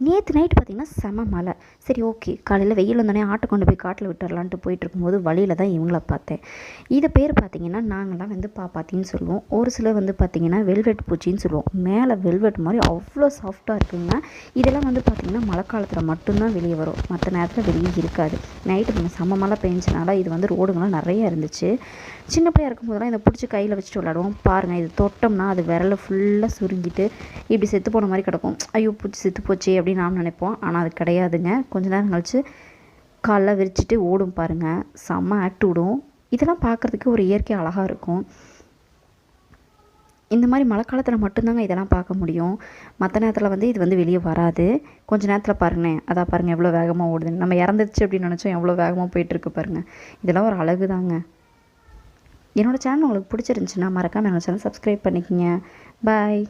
நேற்று நைட்டு பார்த்திங்கன்னா செம மழை. சரி ஓகே காலையில் வெயில் வந்தோடனே ஆட்டை கொண்டு போய் காட்டில் விட்டுறலான்ட்டு போயிட்டு இருக்கும்போது வழியில் தான் இவங்கள பார்த்தேன். இது பேர் பார்த்திங்கன்னா நாங்களாம் வந்து பாப்பாத்தின்னு சொல்லுவோம். ஒரு சிலர் வந்து பார்த்திங்கன்னா வெல்வெட் பூச்சின்னு சொல்லுவோம். மேலே வெல்வெட் மாதிரி அவ்வளோ சாஃப்டாக இருக்குங்க. இதெல்லாம் வந்து பார்த்திங்கன்னா மழை காலத்தில் மட்டும்தான் வெளியே வரும். மற்ற நேரத்தில் வெளியே இருக்காது. நைட்டு நம்ம செம மழை பெஞ்சனால இது வந்து ரோடுங்களாம் நிறைய இருந்துச்சு. சின்ன பிள்ளையா இருக்கும்போதெல்லாம் இதை பிடிச்சி கையில் வச்சுட்டு விளாடுவோம் பாருங்கள் இது தொட்டோம்னா அது விரல ஃபுல்லாக சுருங்கிட்டு இப்படி செத்து போன மாதிரி கிடக்கும். ஐயோ பிடிச்சி செத்து போச்சு அப்படின்னு நாம் நினைப்போம். ஆனால் அது கிடையாதுங்க. கொஞ்ச நேரம் கழித்து காலைல விரிச்சிட்டு ஓடும் பாருங்கள் செம்ம ஆக்ட் விடும் இதெல்லாம் பார்க்குறதுக்கு ஒரு இயற்கை அழகாக இருக்கும். இந்த மாதிரி மழை காலத்தில் மட்டும்தாங்க இதெல்லாம் பார்க்க முடியும். மற்ற நேரத்தில் வந்து இது வந்து வெளியே வராது. கொஞ்ச நேரத்தில் பாருங்களேன். அதான் பாருங்கள் எவ்வளோ வேகமாக ஓடுதுன்னு நம்ம இறந்துருச்சு அப்படின்னு நினச்சோம் எவ்வளோ வேகமாக போயிட்டுருக்கு பாருங்கள் இதெல்லாம் ஒரு அழகு தாங்க என்னோடய சேனல் உங்களுக்கு பிடிச்சிருந்துச்சுன்னா மறக்காமல் என்னோடய சேனல் சப்ஸ்கிரைப் பண்ணிக்கோங்க. பாய்